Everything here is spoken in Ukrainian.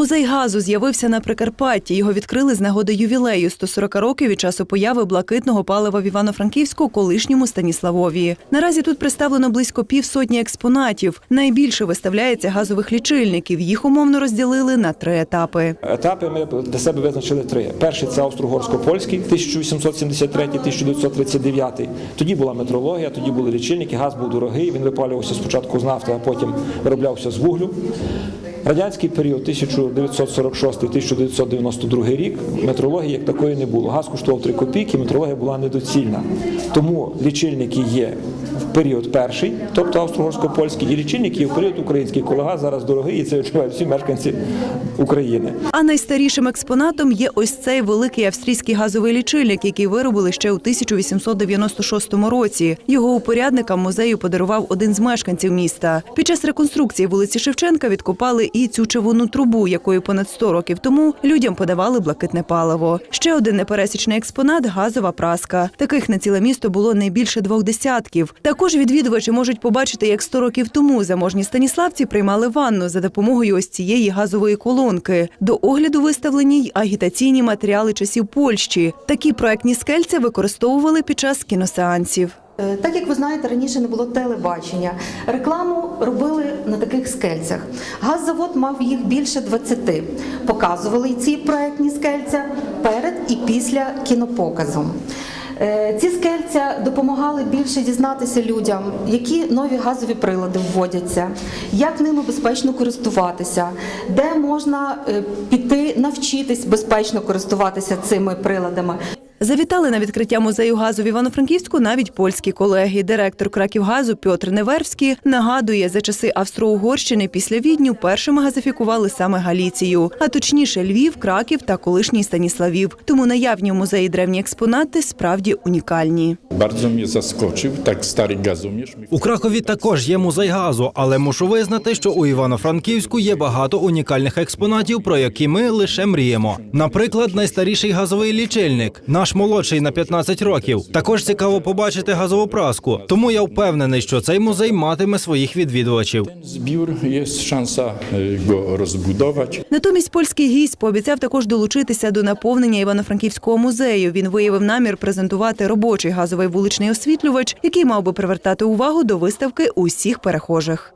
Музей газу з'явився на Прикарпатті. Його відкрили з нагоди ювілею 140 років від часу появи блакитного палива в Івано-Франківську, колишньому Станіславові. Наразі тут представлено близько півсотні експонатів. Найбільше виставляється газових лічильників. Їх умовно розділили на три етапи. Етапи ми для себе визначили три. Перший це австро-угорсько-польський, 1873-1939. Тоді була метрологія, тоді були лічильники, газ був дорогий, він випалювався спочатку з нафти, а потім вироблявся з вуглю. Радянський період 1946-1992 рік метрології як такої не було. Газ коштував 3 копійки, метрологія була недоцільна. Тому лічильники є в період перший, тобто австро-угорсько-польський, і лічильники є в період український, коли газ зараз дорогий, і це відчувають всі мешканці України. А найстарішим експонатом є ось цей великий австрійський газовий лічильник, який виробили ще у 1896 році. Його упорядникам музею подарував один з мешканців міста. Під час реконструкції вулиці Шевченка відкопали і цю чавунну трубу, якою понад 100 років тому людям подавали блакитне паливо. Ще один непересічний експонат газова праска. Таких на ціле місто було не більше двох десятків. Також відвідувачі можуть побачити, як 100 років тому заможні станіславці приймали ванну за допомогою ось цієї газової колонки. До огляду виставлені й агітаційні матеріали часів Польщі. Такі проектні скельця використовували під час кіносеансів. Е, Так як ви знаєте, раніше не було телебачення. Рекламу робили на таких скельцях. Газзавод мав їх більше 20. Показували ці проектні скельця перед і після кінопоказу. Е, Ці скельця допомагали більше дізнатися людям, які нові газові прилади вводяться, як ними безпечно користуватися, де можна е, піти навчитись безпечно користуватися цими приладами. Завітали на відкриття музею газу в Івано-Франківську навіть польські колеги. Директор Краківгазу Пьотр Неверський нагадує, за часи Австро-Угорщини після Відню першими газифікували саме Галіцію, а точніше Львів, Краків та колишній Станіславів. Тому наявні у музеї древні експонати справді унікальні. У Кракові також є музей газу, але мушу визнати, що у Івано-Франківську є багато унікальних експонатів, про які ми лише мріємо. Наприклад, найстаріший газовий лічильник, наш молодший на 15 років. Також цікаво побачити газову праску. Тому я впевнений, що цей музей матиме своїх відвідувачів. Zbiór jest szansa e, go. Натомість польський гість пообіцяв також долучитися до наповнення Івано-Франківського музею. Він виявив намір презентувати робочий газовий вуличний освітлювач, який мав би привертати увагу до виставки усіх перехожих.